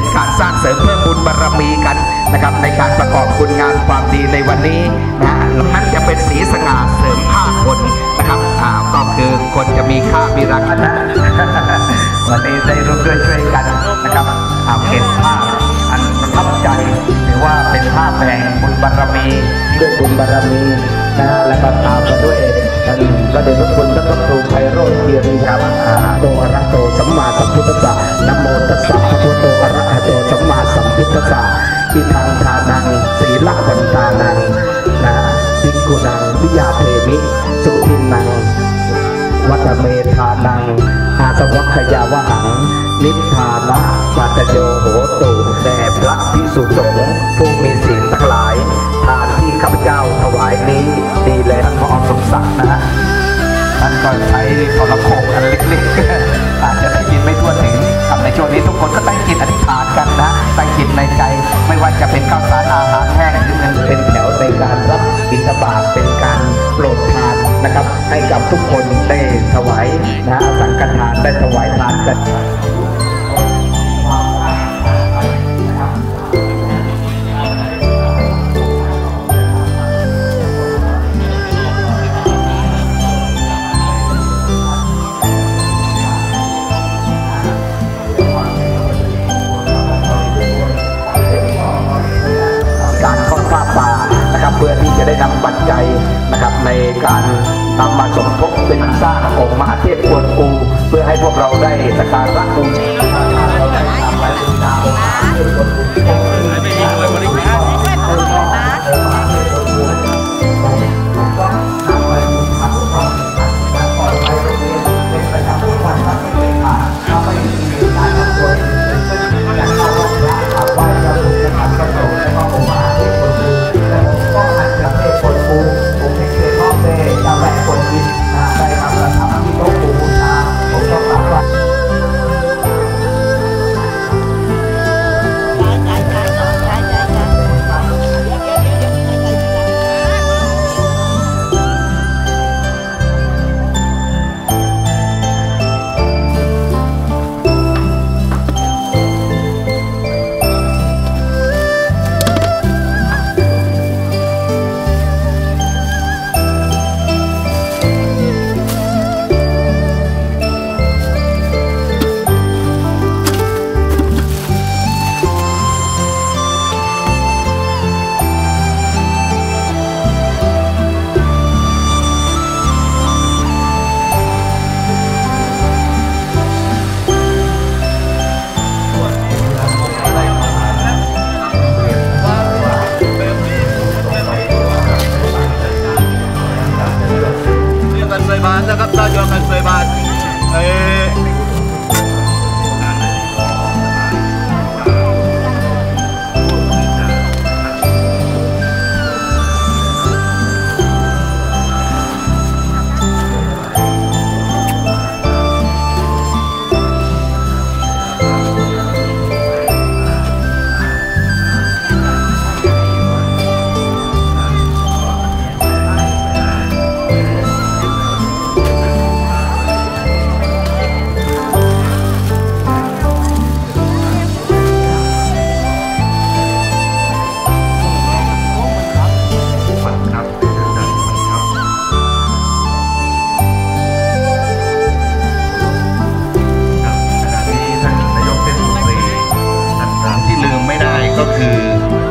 เป็นการสร้างเสริมเพิ่มบุญบารมีกันนะครับในการประกอบคุณงานความดีในวันนี้นะนั่นจะเป็นสีสง่าเสริมภาคคนนะครับอ่าก็คือคนจะมีค่ามีราคานะวันนี้ได้ร่วมด้วยช่วยกันนะครับเอาเก็บภาพอันประทับใจ หรือว่าเป็นภาพแห่งบุญบารมีด้วยบุญบารมี นะ แล้วก็ตามมาด้วยท่านพระเดชพระคุณท่านพระครูไพโรจน์เกียรติครับโตอระโตสัมมาสัมพุทธัสสะนะโมตัสสะพระพุทโตอระหโตสัมมาสัมพุทธัสสะอิทังทานังศีลวันตานังนะภิกขุนังวิยาเทมิ สุทินังวัตเมธานังอาสวัคยาวหัง นิพพานะปัจโยโหตุแด่พระพิสุสงฆ์ผู้มีศีลทั้งหลายทา ข้าพเจ้าถวายนี้ดีแล้วท่านพอสมศักดิ์นะฮะท่านก็ใช้โทรโขงอันเล็กๆ อาจจะได้ยินไม่ทั่วถึงครับในช่วงนี้ทุกคนก็ตั้งจิตอธิษฐานกันนะตั้งจิตในใจไม่ว่าจะเป็นข้าวสารอาหารแห้งหรือเงินเป็นแถวในการรับบิณฑบาตเป็นการโปรดทานนะครับ ให้กับทุกคนได้ถวายนะสังฆทานได้ถวายทานกัน การนำมาสมทบเป็นสร้างองค์มหาเทพกวนอูเพื่อให้พวกเราได้สักการะบูชา ก็คือ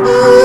Oh.